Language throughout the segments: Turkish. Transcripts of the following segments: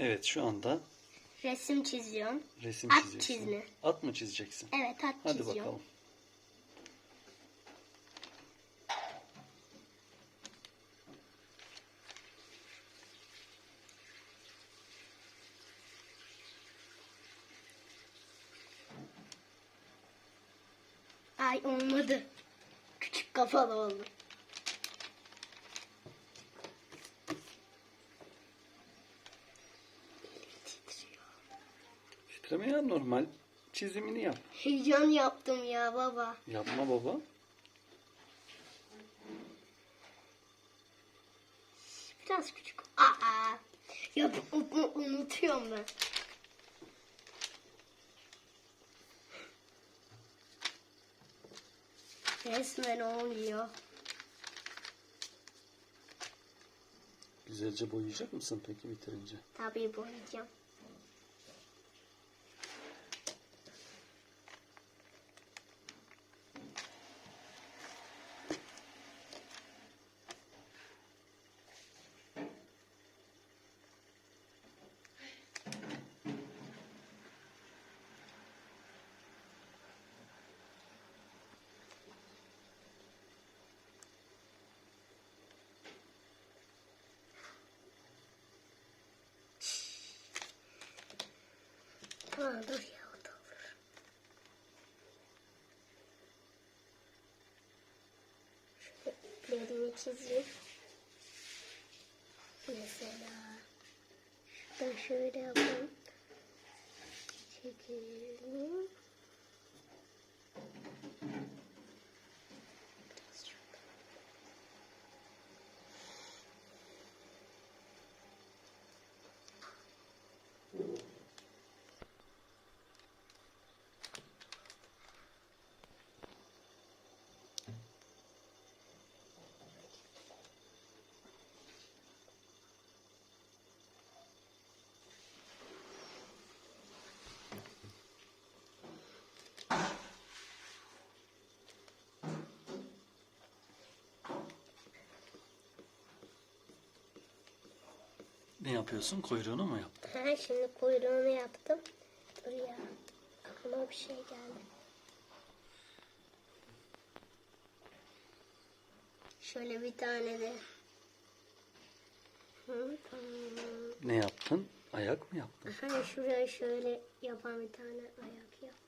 Evet şu anda Resim çiziyorum. resim At çiziyorsun. çizimi. At mı çizeceksin? Evet at Hadi çiziyorum. bakalım. Ay olmadı. Küçük kafalı oldu. Titreme ya normal çizimini yap. Heyecan yaptım ya baba. Yapma baba. Biraz küçük. Aa. Ya unutuyorum ben. Resmen olmuyor. Güzelce boyayacak mısın peki bitirince? Tabii boyayacağım. Tamam dur ya o da olur. Şöyle iplerini çizeyim. Mesela şuradan şöyle yapalım. Çekelim. Ne yapıyorsun? Kuyruğunu mu yaptın? Ha, şimdi kuyruğunu yaptım. Dur ya. Aklıma bir şey geldi. Şöyle bir tane de. Hı, tamam. Ne yaptın? Ayak mı yaptın? Hani şuraya şöyle yapan bir tane ayak yaptım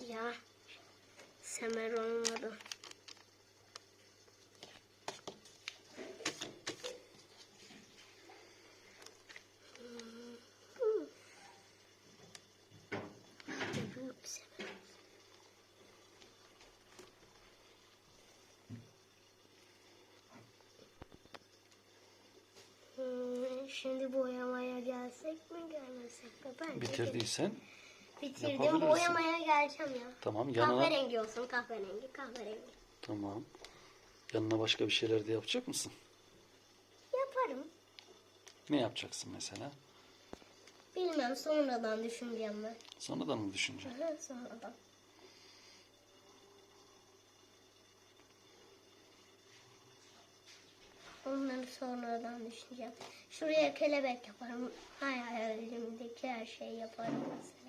Dur ya. Semer olmadı. Şimdi boyamaya gelsek mi gelmesek mi? Bence Bitirdiysen Bitirdim. Yapabilirsin. Boyamaya geleceğim ya. tamam yanına Kahverengi olsun kahverengi kahverengi. tamam. Yanına başka bir şeyler de yapacak mısın? Yaparım. Ne yapacaksın mesela? Bilmem sonradan düşüneceğim ben. Sonradan mı düşüneceksin? Aha, sonradan. Onları sonradan düşüneceğim. Şuraya kelebek yaparım. Hayalimdeki her şeyi yaparım mesela.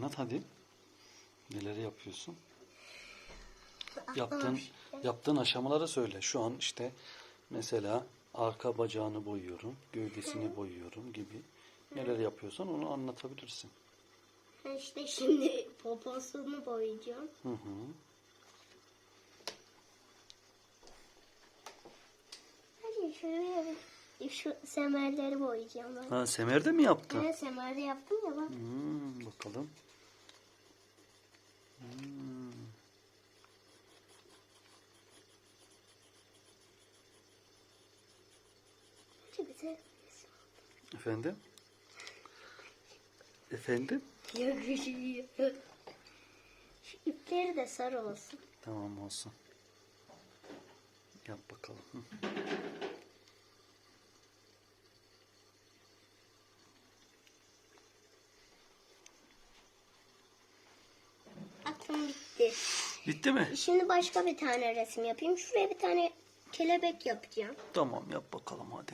Anlat hadi. Neleri yapıyorsun? Yaptığın, yaptığın aşamaları söyle. Şu an işte mesela arka bacağını boyuyorum, gövdesini boyuyorum gibi. Neler yapıyorsan onu anlatabilirsin. İşte şimdi poposunu boyayacağım. Hı hı. Hadi bir- şu semerleri boyayacağım ben. Ha semerde mi yaptın? Evet semerde yaptım ya bak. Hmm, bakalım. Güzel. Efendim? Efendim? Yakışıyor. Şu ipleri de sarı olsun. Tamam olsun. Yap bakalım. Hı. Aklım bitti. Bitti mi? Şimdi başka bir tane resim yapayım. Şuraya bir tane kelebek yapacağım. Tamam yap bakalım hadi.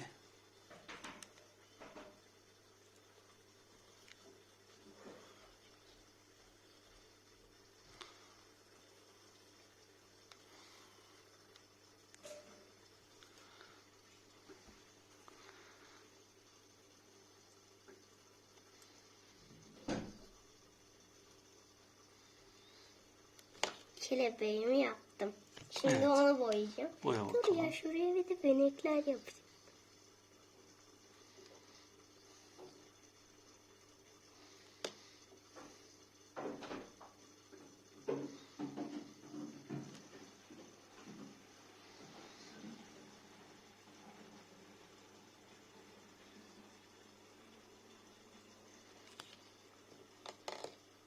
Kelebeğimi yaptım. Şimdi Evet. onu boyayacağım. Boya Dur bakalım. ya şuraya bir de benekler yapacağım.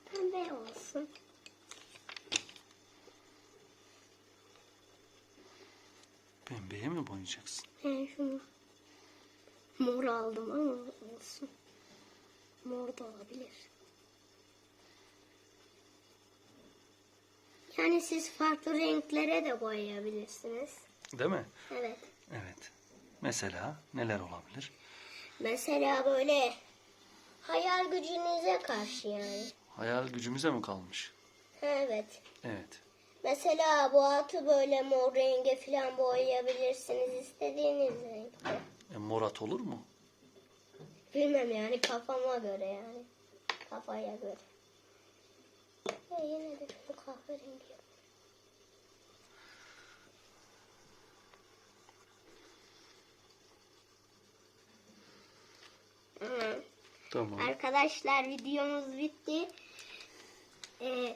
Pembe olsun. Boyayacaksın? Ben şunu mor aldım ama olsun. Mor da olabilir. Yani siz farklı renklere de boyayabilirsiniz. Değil mi? Evet. Evet. Mesela neler olabilir? Mesela böyle hayal gücünüze karşı yani. Hayal gücümüze mi kalmış? Evet. Evet. Mesela bu atı böyle mor renge falan boyayabilirsiniz istediğiniz renkte. E, morat olur mu? Bilmem yani kafama göre yani. Kafaya göre. Ya yine de bu kahverengi. Tamam. Arkadaşlar videomuz bitti. Ee,